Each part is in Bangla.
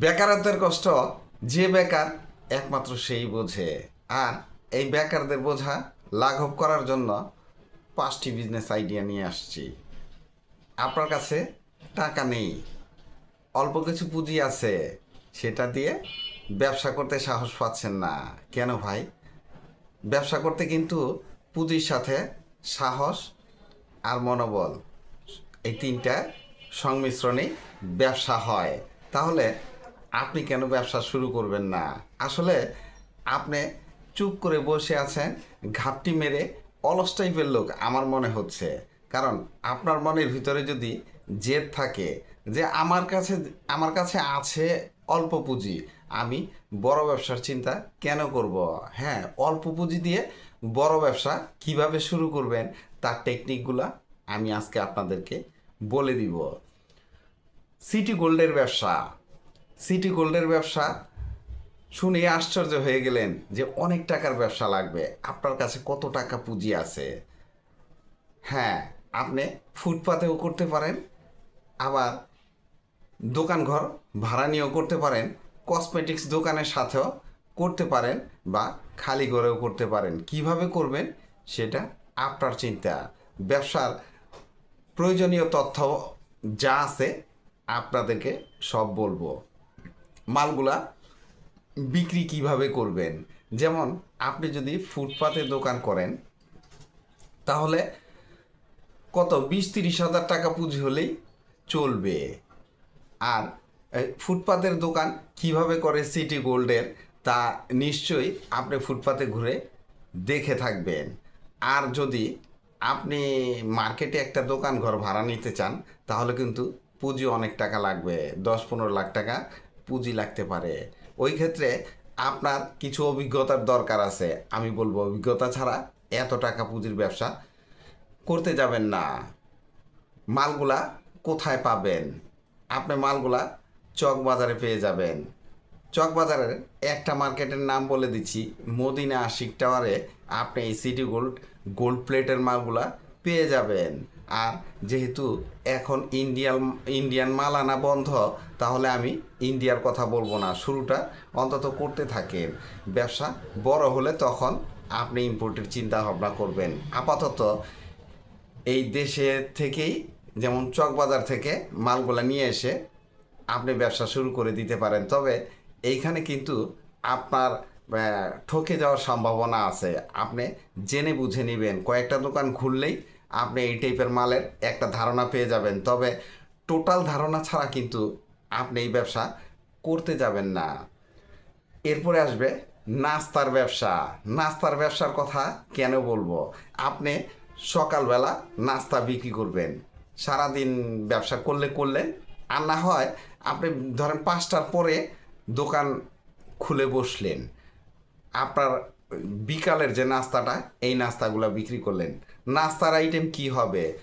বেকারত্বের কষ্ট, যে বেকার একমাত্র সেই বোঝে। আর এই বেকারদের বোঝা লাঘব করার জন্য পাঁচটি বিজনেস আইডিয়া নিয়ে আসছি। আপনার কাছে টাকা নেই, অল্প কিছু পুঁজি আছে, সেটা দিয়ে ব্যবসা করতে সাহস পাচ্ছেন না। কেন ভাই? ব্যবসা করতে কিন্তু পুঁজির সাথে সাহস আর মনোবল, এই তিনটা সংমিশ্রণেই ব্যবসা হয়। তাহলে আপনি কেন ব্যবসা শুরু করবেন না? আসলে আপনি চুপ করে বসে আছেন, ঘাপটি মেরে অলস টাইপের লোক আমার মনে হচ্ছে। কারণ আপনার মনের ভিতরে যদি জেদ থাকে যে আমার কাছে আমার কাছে আছে অল্প পুঁজি, আমি বড় ব্যবসার চিন্তা কেন করব? হ্যাঁ অল্প পুঁজি দিয়ে বড় ব্যবসা কীভাবে শুরু করবেন তার টেকনিকগুলা আমি আজকে আপনাদেরকে বলে দিব। সিটি গোল্ডের ব্যবসা। সিটি গোল্ডের ব্যবসা শুনে আশ্চর্য হয়ে গেলেন যে অনেক টাকার ব্যবসা লাগবে। আপনার কাছে কত টাকা পুঁজি আছে? হ্যাঁ আপনি ফুটপাতেও করতে পারেন, আবার দোকান ঘর ভাড়া নিয়েও করতে পারেন কসমেটিক্স দোকানের সাথেও করতে পারেন বা খালি ঘরেও করতে পারেন। কীভাবে করবেন সেটা আপনার চিন্তা। ব্যবসার প্রয়োজনীয় তথ্য যা আছে আপনাদেরকে সব বলব। মালগুলা বিক্রি কীভাবে করবেন? যেমন, আপনি যদি ফুটপাতে দোকান করেন, তাহলে কত? বিশ, তিরিশ হাজার টাকা পুঁজি হলেই চলবে। আর ফুটপাতের দোকান কীভাবে করে সিটি গোল্ডের, তা নিশ্চয়ই আপনি ফুটপাতে ঘুরে দেখে থাকবেন। আর যদি আপনি মার্কেটে একটা দোকান ঘর ভাড়া নিতে চান, তাহলে কিন্তু পুঁজি অনেক টাকা লাগবে, দশ, পনেরো লাখ টাকা। পুঁজি লাগতে পারে। ওই ক্ষেত্রে আপনার কিছু অভিজ্ঞতার দরকার আছে। আমি বলব অভিজ্ঞতা ছাড়া এত টাকা পুঁজির ব্যবসা করতে যাবেন না। মালগুলা কোথায় পাবেন? আপনি মালগুলা চক বাজারে পেয়ে যাবেন। চক বাজারের একটা মার্কেটের নাম বলে দিচ্ছি, মদিনা আশিক টাওয়ারে আপনি এই সিটি গোল্ড গোল্ড প্লেটের মালগুলা পেয়ে যাবেন। আর যেহেতু এখন ইন্ডিয়ান ইন্ডিয়ান মাল আনা বন্ধ, তাহলে আমি ইন্ডিয়ার কথা বলব না। শুরুটা অন্তত করতে থাকেন। ব্যবসা বড় হলে তখন আপনি ইম্পোর্টের চিন্তা ভাবনা করবেন। আপাতত এই দেশে থেকেই, যেমন চকবাজার থেকে মালগুলা নিয়ে এসে আপনি ব্যবসা শুরু করে দিতে পারেন। তবে এইখানে কিন্তু আপনার ঠকে যাওয়ার সম্ভাবনা আছে। আপনি জেনে বুঝে নেবেন। কয়েকটা দোকান খুললেই আপনি এই টাইপের মালের একটা ধারণা পেয়ে যাবেন। তবে টোটাল ধারণা ছাড়া কিন্তু আপনি এই ব্যবসা করতে যাবেন না। এরপরে আসবে নাস্তার ব্যবসা। নাস্তার ব্যবসার কথা কেন বলব? আপনি সকালবেলা নাস্তা বিক্রি করবেন। সারাদিন ব্যবসা করলে করলেন আর না হয় আপনি ধরেন পাঁচটার পরে দোকান খুলে বসলেন। আপনার বিকালের যে নাস্তাটা, এই নাস্তাগুলো বিক্রি করলেন। নাস্তার আইটেম কি হবে?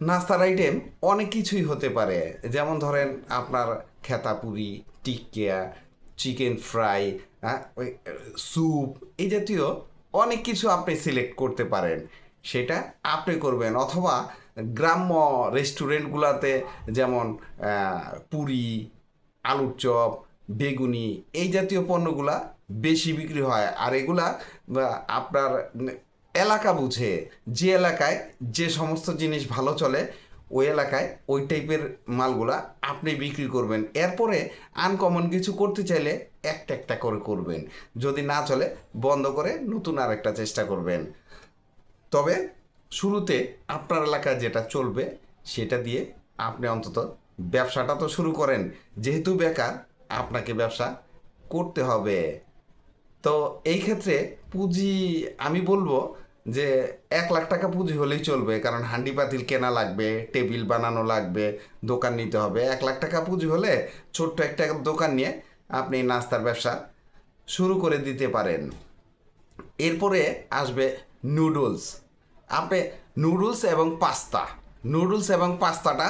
নাস্তার আইটেম অনেক কিছুই হতে পারে। যেমন ধরেন আপনার খেতাপুরি টিকিয়া চিকেন ফ্রাই স্যুপ এই জাতীয় অনেক কিছু আপনি সিলেক্ট করতে পারেন। সেটা আপনি করবেন। অথবা গ্রাম্য রেস্টুরেন্টগুলোতে যেমন পুরি, আলুর চপ, বেগুনি, এই জাতীয় পণ্যগুলা বেশি বিক্রি হয়। আর এগুলা আপনার এলাকা বুঝে, যে এলাকায় যে সমস্ত জিনিস ভালো চলে, ওই এলাকায় ওই টাইপের মালগুলা আপনি বিক্রি করবেন। এরপরে আনকমন কিছু করতে চাইলে একটা একটা করে করবেন। যদি না চলে, বন্ধ করে নতুন আর একটা চেষ্টা করবেন। তবে শুরুতে আপনার এলাকায় যেটা চলবে, সেটা দিয়ে আপনি অন্তত ব্যবসাটা তো শুরু করেন। যেহেতু বেকার, আপনাকে ব্যবসা করতে হবে। তো এই ক্ষেত্রে পুঁজি, আমি বলব যে এক লাখ টাকা পুঁজি হলেই চলবে, কারণ হান্ডি পাতিল কেনা লাগবে, টেবিল বানানো লাগবে, দোকান নিতে হবে। এক লাখ টাকা পুঁজি হলে ছোট্ট একটা দোকান নিয়ে আপনি নাস্তার ব্যবসা শুরু করে দিতে পারেন। এরপরে আসবে নুডলস। আপনি নুডলস এবং পাস্তা, নুডলস এবং পাস্তাটা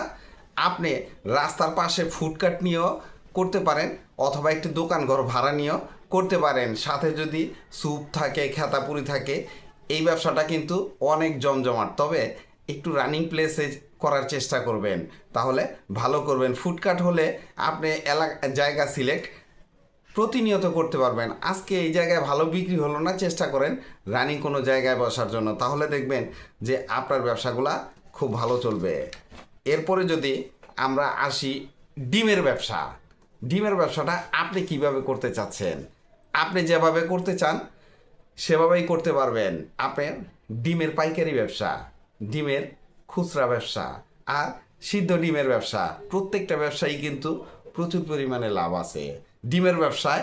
আপনি রাস্তার পাশে ফুডকার্ট নিয়েও করতে পারেন, অথবা একটি দোকান ঘর ভাড়া নিয়েও করতে পারেন। সাথে যদি স্যুপ থাকে, খেতাপুরি থাকে, এই ব্যবসাটা কিন্তু অনেক জমজমাট। তবে একটু রানিং প্লেসে করার চেষ্টা করবেন। তাহলে ভালো করবেন। ফুডকাট হলে আপনি এলাকা জায়গা সিলেক্ট প্রতিনিয়ত করতে পারবেন। আজকে এই জায়গায় ভালো বিক্রি হলো না, চেষ্টা করেন রানিং কোনো জায়গায় বসার জন্য। তাহলে দেখবেন যে আপনার ব্যবসাগুলা খুব ভালো চলবে। এরপরে যদি আমরা আসি ডিমের ব্যবসা। ডিমের ব্যবসাটা আপনি কীভাবে করতে চাচ্ছেন? আপনি যেভাবে করতে চান, সেভাবেই করতে পারবেন। আপনার ডিমের পাইকারি ব্যবসা, ডিমের খুচরা ব্যবসা আর সিদ্ধ ডিমের ব্যবসা, প্রত্যেকটা ব্যবসায়ী কিন্তু প্রচুর পরিমাণে লাভ আছে। ডিমের ব্যবসায়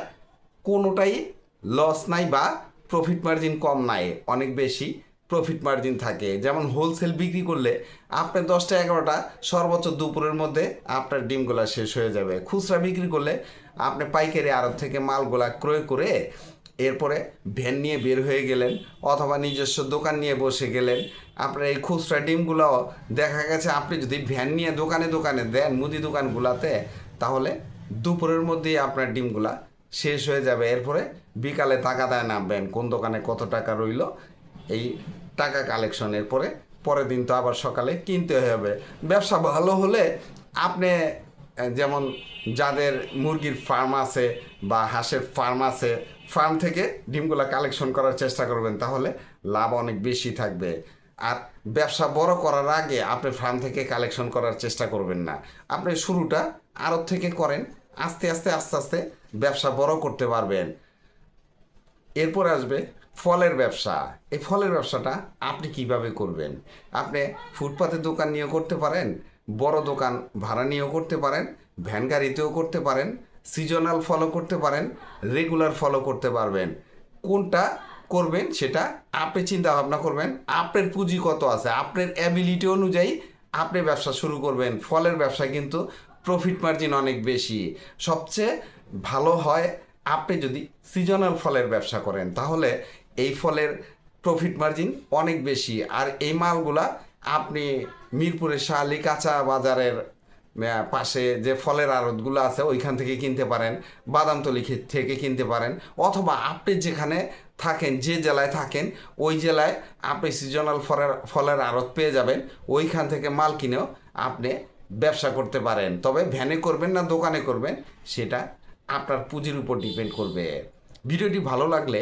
কোনোটাই লস নাই বা প্রফিট মার্জিন কম নাই, অনেক বেশি প্রফিট মার্জিন থাকে। যেমন হোলসেল বিক্রি করলে আপনার দশটা এগারোটা, সর্বোচ্চ দুপুরের মধ্যে আপনার ডিমগুলা শেষ হয়ে যাবে। খুচরা বিক্রি করলে আপনি পাইকারি আড়ত থেকে মালগুলা ক্রয় করে এরপরে ভ্যান নিয়ে বের হয়ে গেলেন অথবা নিজস্ব দোকান নিয়ে বসে গেলেন। আপনার এই খুচরা ডিমগুলো দেখা গেছে আপনি যদি ভ্যান নিয়ে দোকানে দোকানে দেন মুদি দোকানগুলাতে, তাহলে দুপুরের মধ্যেই আপনার ডিমগুলা শেষ হয়ে যাবে। এরপরে বিকালে টাকা দেয় নামবেন কোন দোকানে কত টাকা রইল, এই টাকা কালেকশনের পরে, পরের দিন তো আবার সকালে কিনতে হবে। ব্যবসা ভালো হলে আপনি যেমন যাদের মুরগির ফার্ম আছে বা হাঁসের ফার্ম আছে ফার্ম থেকে ডিমগুলো কালেকশন করার চেষ্টা করবেন, তাহলে লাভ অনেক বেশি থাকবে। আর ব্যবসা বড় করার আগে আপনি ফার্ম থেকে কালেকশন করার চেষ্টা করবেন না। আপনি শুরুটা আড়ত থেকে করেন, আস্তে আস্তে আস্তে আস্তে ব্যবসা বড় করতে পারবেন। এরপর আসবে ফলের ব্যবসা। এই ফলের ব্যবসাটা আপনি কীভাবে করবেন? আপনি ফুটপাতের দোকান নিয়েও করতে পারেন, বড় দোকান ভাড়া নিয়েও করতে পারেন, ভ্যান গাড়িতেও করতে পারেন সিজনাল ফলো করতে পারেন রেগুলার ফলো করতে পারবেন। কোনটা করবেন সেটা আপনি চিন্তা ভাবনা করবেন, আপনার পুঁজি কত আছে, আপনার অ্যাবিলিটি অনুযায়ী আপনি ব্যবসা শুরু করবেন। ফলের ব্যবসা কিন্তু প্রফিট মার্জিন অনেক বেশি। সবচেয়ে ভালো হয় আপনি যদি সিজনাল ফলের ব্যবসা করেন, তাহলে এই ফলের প্রফিট মার্জিন অনেক বেশি। আর এই মালগুলা আপনি মিরপুরের শাহালি কাঁচা বাজারের পাশে যে ফলের আড়তগুলো আছে, ওইখান থেকে কিনতে পারেন, বাদামতলি থেকে কিনতে পারেন। অথবা আপনি যেখানে থাকেন, যে জেলায় থাকেন, ওই জেলায় আপনি সিজনাল ফলের ফলের আড়ত পেয়ে যাবেন। ওইখান থেকে মাল কিনেও আপনি ব্যবসা করতে পারেন। তবে ভ্যানে করবেন না, দোকানে করবেন, সেটা আপনার পুঁজির উপর ডিপেন্ড করবে। ভিডিওটি ভালো লাগলে